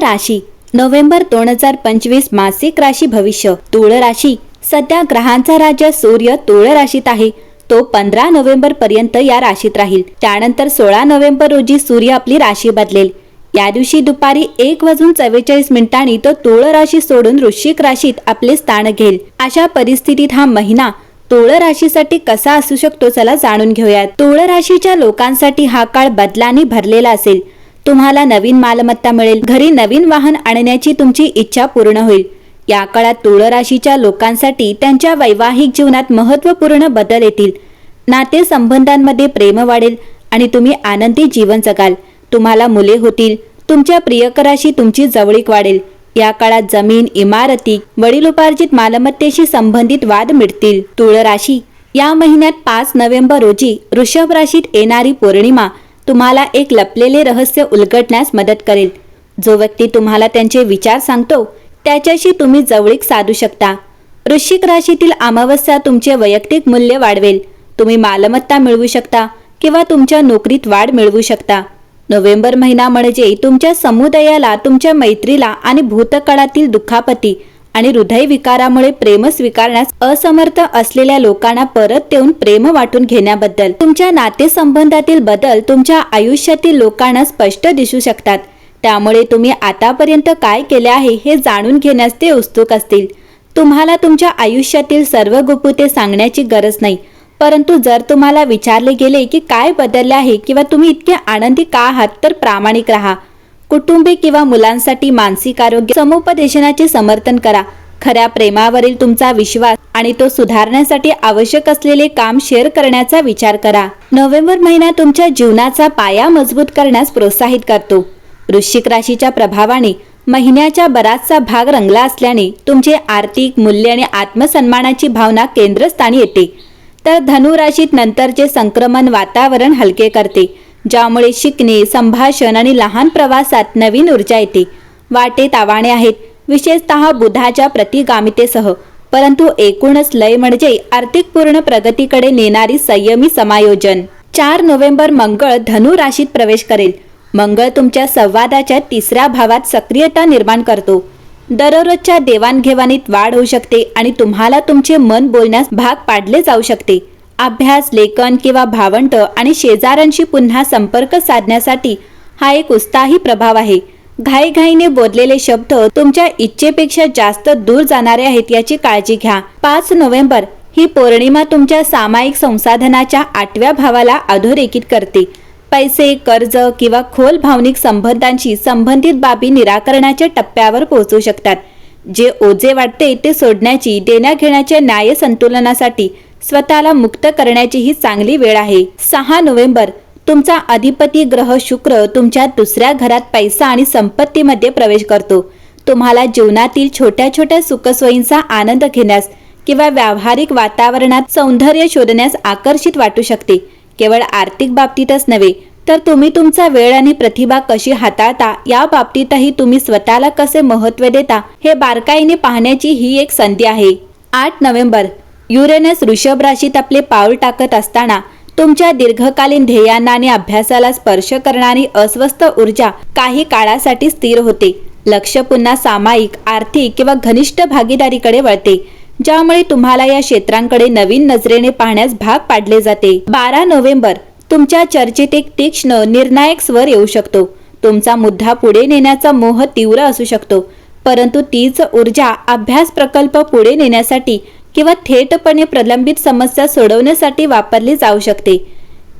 राशी. नोव्हेंबर दोन हजार पंचवीस मासिक राशी भविष्य. तुळ राशी. सध्या ग्रहांचा राजा सूर्य तुळ राशीत आहे. तो पंधरा नोव्हेंबर पर्यंत या राशीत राहील. त्यानंतर सोळा नोव्हेंबर रोजी सूर्य आपली राशी बदलेल. या दिवशी दुपारी एक वाजून चव्वेचाळीस मिनिटांनी तो तुळ राशी सोडून वृश्चिक राशीत आपले स्थान घेईल. अशा परिस्थितीत हा महिना तुळ राशीसाठी कसा असू शकतो चला जाणून घेऊयात. तुळ राशीच्या लोकांसाठी हा काळ बदलाने भरलेला असेल. तुम्हाला नवीन मालमत्ता मिळेल. घरी नवीन वाहन आणण्याची तुमची इच्छा पूर्ण होईल. या काळात तुळ राशीच्या लोकांसाठी त्यांच्या वैवाहिक जीवनात महत्त्वपूर्ण बदल येतील. नातेसंबंधांमध्ये प्रेम वाढेल आणि तुम्ही आनंदी जीवन जगाल. तुम्हाला मुले होतील. तुमच्या प्रियकराशी तुमची जवळीक वाढेल. या काळात जमीन इमारती वडिलोपार्जित मालमत्तेशी संबंधित वाद मिटतील. तुळ राशी या महिन्यात पाच नोव्हेंबर रोजी वृषभ राशीत येणारी पौर्णिमा तुम्हाला एक लपलेले रहस्य उलगडण्यास मदत करेल. जो व्यक्ती तुम्हाला त्यांचे विचार सांगतो त्याच्याशी तुम्ही जवळीक साधू शकता. वृश्चिक राशीतील अमावस्या तुमचे वैयक्तिक मूल्य वाढवेल. तुम्ही मालमत्ता मिळवू शकता किंवा तुमच्या नोकरीत वाढ मिळवू शकता. नोव्हेंबर महिना म्हणजे तुमच्या समुदायाला तुमच्या मैत्रीला आणि भूतकाळातील दुखापती आणि हृदयविकारामुळे प्रेम स्वीकारण्यास असमर्थ असलेल्या लोकांना परत येऊन प्रेम वाटून घेण्याबद्दल. तुमच्या नातेसंबंधातील बदल तुमच्या आयुष्यातील लोकांना स्पष्ट दिसू शकतात. त्यामुळे तुम्ही आतापर्यंत काय केले आहे हे जाणून घेण्यास ते उत्सुक असतील. तुम्हाला तुमच्या आयुष्यातील सर्व गुप्पुते सांगण्याची गरज नाही. परंतु जर तुम्हाला विचारले गेले की काय बदलले आहे किंवा तुम्ही इतके आनंदी का आहात तर प्रामाणिक राहा. कुटुंबे किंवा मुलांसाठी मानसिक आरोग्य समुपदेशनाचे समर्थन करा. खऱ्या प्रेमावरील तुमचा विश्वास आणि तो सुधारण्यासाठी आवश्यक असलेले काम शेअर करण्याचा विचार करा. नोव्हेंबर महिना तुमच्या जीवनाचा पाया मजबूत करण्यास प्रोत्साहित करतो. वृश्चिक राशीच्या प्रभावाने महिन्याच्या बराचसा भाग रंगला असल्याने तुमचे आर्थिक मूल्य आणि आत्मसन्मानाची भावना केंद्रस्थानी येते. तर धनु राशीत नंतरचे संक्रमण वातावरण हलके करते. ज्यामुळे शिकणे संभाषण आणि लहान प्रवासात नवीन ऊर्जा येते. वाटेत आव्हाने आहेत. विशेषतः बुधाच्या प्रतिगामितेसह. परंतु एकूणच लय म्हणजे आर्थिक पूर्ण प्रगतीकडे नेणारी संयमी समायोजन. चार नोव्हेंबर मंगळ धनु राशीत प्रवेश करेल. मंगळ तुमच्या संवादाच्या तिसऱ्या भावात सक्रियता निर्माण करतो. दररोजच्या देवाणघेवाणीत वाढ होऊ शकते आणि तुम्हाला तुमचे मन बोलण्यास भाग पाडले जाऊ शकते. अभ्यास लेखन किंवा भावंट आणि शेजाऱ्यांशी पुन्हा संपर्क साधण्यासाठी हा एक उत्साही प्रभाव आहे. घाईघाईने बोललेले शब्द तुमच्या इच्छेपेक्षा जास्त दूर जाणारे आहेत याची काळजी घ्या. पाच नोव्हेंबर ही पौर्णिमा तुमच्या सामायिक संसाधनाच्या आठव्या भावाला अधोरेखित करते. पैसे कर्ज किंवा खोल भावनिक संबंधांशी संबंधित बाबी निराकरणाच्या टप्प्यावर पोहोचू शकतात. जे ओझे वाटते ते सोडण्याची देण्याघेण्याच्या न्याय संतुलनासाठी स्वतःला मुक्त करण्याची ही चांगली वेळ आहे. सहा नोव्हेंबर तुमचा अधिपती ग्रह शुक्र तुमच्या दुसऱ्या घरात पैसा आणि संपत्तीमध्ये प्रवेश करतो. तुम्हाला जीवनातील छोट्या छोट्या सुखसोयींचा आनंद घेण्यास किंवा व्यावहारिक वातावरणात सौंदर्य शोधण्यास आकर्षित वाटू शकते. केवळ आर्थिक बाबतीतच नव्हे तर तुम्ही तुमचा वेळ आणि प्रतिभा कशी हाताळता या बाबतीतही तुम्ही स्वतःला कसे महत्त्व देता हे बारकाईने पाहण्याची ही एक संधी आहे. आठ नोव्हेंबर युरेनस वृषभ राशीत आपले पाऊल टाकत असताना तुमच्या दीर्घकालीन ध्येयांना आणि अभ्यासाला स्पर्श करणारी अस्वस्थ ऊर्जा काही काळासाठी स्थिर होते. लक्ष पुन्हा सामायिक आर्थिक किंवा घनिष्ठ भागीदारीकडे वळते ज्यामुळे तुम्हाला या क्षेत्रांकडे नवीन नजरेने पाहण्यास भाग पाडले जाते. बारा नोव्हेंबर तुमच्या चर्चेत एक तीक्ष्ण निर्णायक स्वर येऊ शकतो. तुमचा मुद्दा पुढे नेण्याचा मोह तीव्र असू शकतो परंतु तीच ऊर्जा अभ्यास प्रकल्प पुढे नेण्यासाठी किंवा थेटपणे प्रलंबित समस्या सोडवण्यासाठी वापरली जाऊ शकते.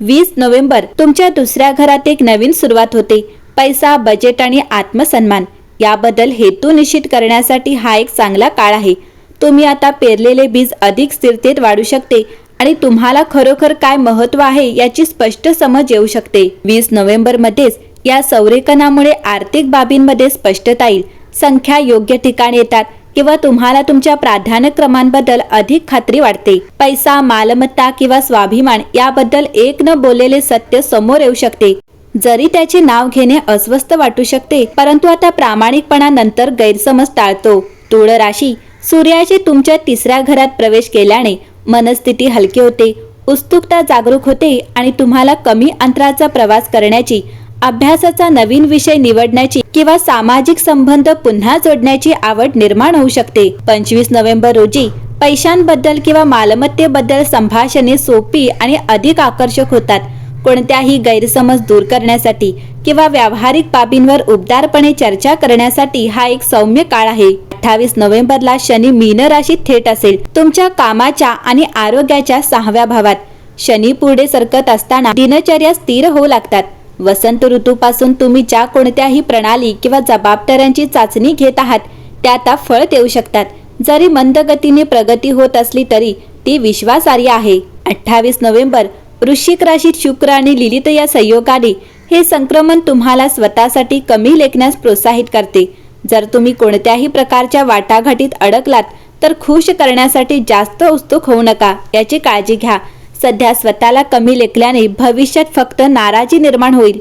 वीस नोव्हेंबर तुमच्या दुसऱ्या घरात एक नवीन सुरुवात होते. पैसा बजेट आणि आत्मसन्मान याबद्दल हेतू निश्चित करण्यासाठी हा एक चांगला काळ आहे. तुम्ही आता पेरलेले बीज अधिक स्थिरतेत वाढू शकते आणि तुम्हाला खरोखर काय महत्त्व आहे याची स्पष्ट समज येऊ शकते. वीस नोव्हेंबर मध्येच या संरेखनामुळे आर्थिक बाबींमध्ये स्पष्टता येईल. संख्या योग्य ठिकाणी येतात. किंवा तुम्हाला तुमच्या प्राधान्यक्रमांबद्दल अधिक खात्री वाटते. पैसा मालमत्ता किंवा स्वाभिमान याबद्दल एक न बोललेले सत्य समोर येऊ शकते. जरी त्याचे नाव घेणे अस्वस्थ वाटू शकते परंतु आता प्रामाणिकपणा नंतर गैरसमज टाळतो. तुळ राशी सूर्याचे तुमच्या तिसऱ्या घरात प्रवेश केल्याने मनस्थिती हलकी होते उत्सुकता जागरूक होते आणि तुम्हाला कमी अंतराचा प्रवास करण्याची अभ्यासाचा नवीन विषय निवडण्याची किंवा सामाजिक संबंध पुन्हा जोडण्याची आवड निर्माण होऊ शकते. पंचवीस नोव्हेंबर रोजी पैशांबद्दल किंवा मालमत्तेबद्दल संभाषणे सोपी आणि अधिक आकर्षक होतात. कोणत्याही गैरसमज दूर करण्यासाठी किंवा व्यावहारिक बाबींवर उबदारपणे चर्चा करण्यासाठी हा एक सौम्य काळ आहे. अठ्ठावीस नोव्हेंबरला शनी मीन राशीत थेट असेल. तुमच्या कामाच्या आणि आरोग्याच्या सहाव्या भावात. शनी पुढे सरकत असताना दिनचर्या स्थिर होऊ लागतात. वसंत ऋतूपासून तुम्ही ज्या कोणत्याही प्रणाली किंवा जबाबदाऱ्यांची चाचणी घेत आहात त्या आता फळ देऊ शकतात. जरी मंद गतीने प्रगती होत असली तरी ती विश्वासार्ह आहे. अठ्ठावीस नोव्हेंबर वृश्चिक राशीत शुक्र आणि लिलित या संयोगाने हे संक्रमण तुम्हाला स्वतःसाठी कमी लेखण्यास प्रोत्साहित करते. जर तुम्ही कोणत्याही प्रकारच्या वाटाघाटीत अडकलात तर खुश करण्यासाठी जास्त उत्सुक होऊ नका याची काळजी घ्या. सध्या स्वतःला कमी लेखल्याने भविष्यात फक्त नाराजी निर्माण होईल.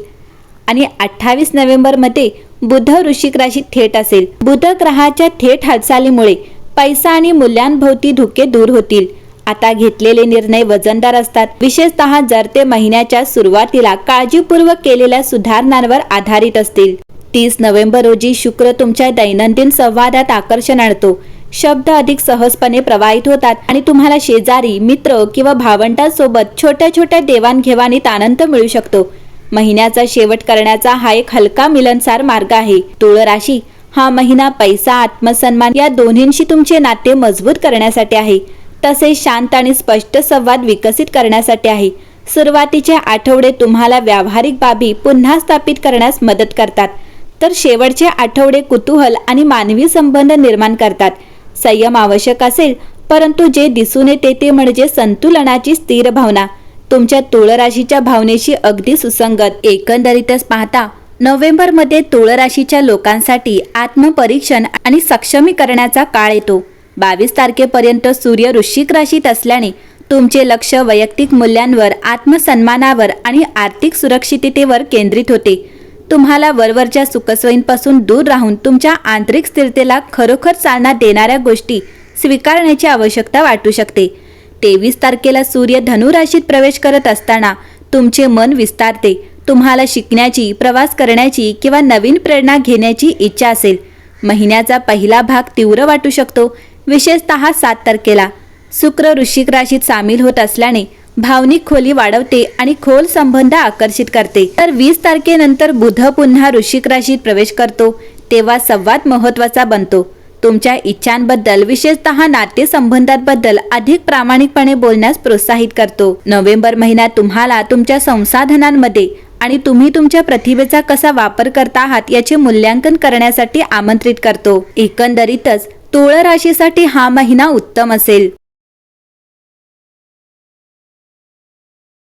आणि अठ्ठावीस नोव्हेंबरमध्ये बुध ऋषिक राशीत थेट असेल. बुध ग्रहाच्या थेट हालचालीमुळे पैसा आणि मूल्यांभोवती धुके दूर होतील. आता घेतलेले निर्णय वजनदार असतात. विशेषतः जर ते महिन्याच्या सुरुवातीला काळजीपूर्वक केलेल्या सुधारणांवर आधारित असतील. तीस नोव्हेंबर रोजी शुक्र तुमच्या दैनंदिन संवादात आकर्षण आणतो. शब्द अधिक सहजपणे प्रवाहित होतात आणि तुम्हाला शेजारी मित्र किंवा भावंडांसोबत छोट्या छोट्या देवाणघेवाणीत आनंद मिळू शकतो. महिन्याचा शेवट करण्याचा हा एक हलका मिलनसार मार्ग आहे. तुळ राशी हा महिना पैसा आत्मसन्मान या दोन्हींशी तुमचे नाते मजबूत करण्यासाठी आहे. तसेच शांत आणि स्पष्ट संवाद विकसित करण्यासाठी आहे. सुरुवातीचे आठवडे तुम्हाला व्यावहारिक बाबी पुन्हा स्थापित करण्यास मदत करतात. तर शेवटचे आठवडे कुतूहल आणि मानवी संबंध निर्माण करतात. संयम आवश्यक असेल परंतु जे दिसून येते ते म्हणजे संतुलनाची स्थिर भावना. तुमच्या तुळराशीच्या भावनेशी अगदी सुसंगत एकंदरीतच पाहता नोव्हेंबरमध्ये तुळराशीच्या लोकांसाठी आत्मपरीक्षण आणि सक्षमीकरणाचा काळ येतो. बावीस तारखेपर्यंत सूर्य वृश्चिक राशीत असल्याने तुमचे लक्ष वैयक्तिक मूल्यांवर आत्मसन्मानावर आणि आर्थिक सुरक्षिततेवर केंद्रित होते. तुम्हाला वरवरच्या सुखसोयींपासून दूर राहून तुमच्या आंतरिक स्थिरतेला खरोखर चालना देणाऱ्या गोष्टी स्वीकारण्याची आवश्यकता वाटू शकते. तेवीस तारखेला सूर्य धनुराशीत प्रवेश करत असताना तुमचे मन विस्तारते. तुम्हाला शिकण्याची प्रवास करण्याची किंवा नवीन प्रेरणा घेण्याची इच्छा असेल. महिन्याचा पहिला भाग तीव्र वाटू शकतो विशेषतः सात तारखेला. शुक्र वृश्चिक राशीत सामील होत असल्याने भावनिक खोली वाढवते आणि खोल संबंध आकर्षित करते. तर वीस तारखेनंतर बुध पुन्हा ऋषिक राशीत प्रवेश करतो. तेव्हा संवाद महत्त्वाचा बनतो. तुमच्या इच्छांबद्दल विशेषतः नातेसंबंधांबद्दल अधिक प्रामाणिकपणे बोलण्यास प्रोत्साहित करतो. नोव्हेंबर महिन्यात तुम्हाला तुमच्या संसाधनांमध्ये आणि तुम्ही तुमच्या प्रतिभेचा कसा वापर करता आहात याचे मूल्यांकन करण्यासाठी आमंत्रित करतो. एकंदरीतच तुळ राशीसाठी हा महिना उत्तम असेल.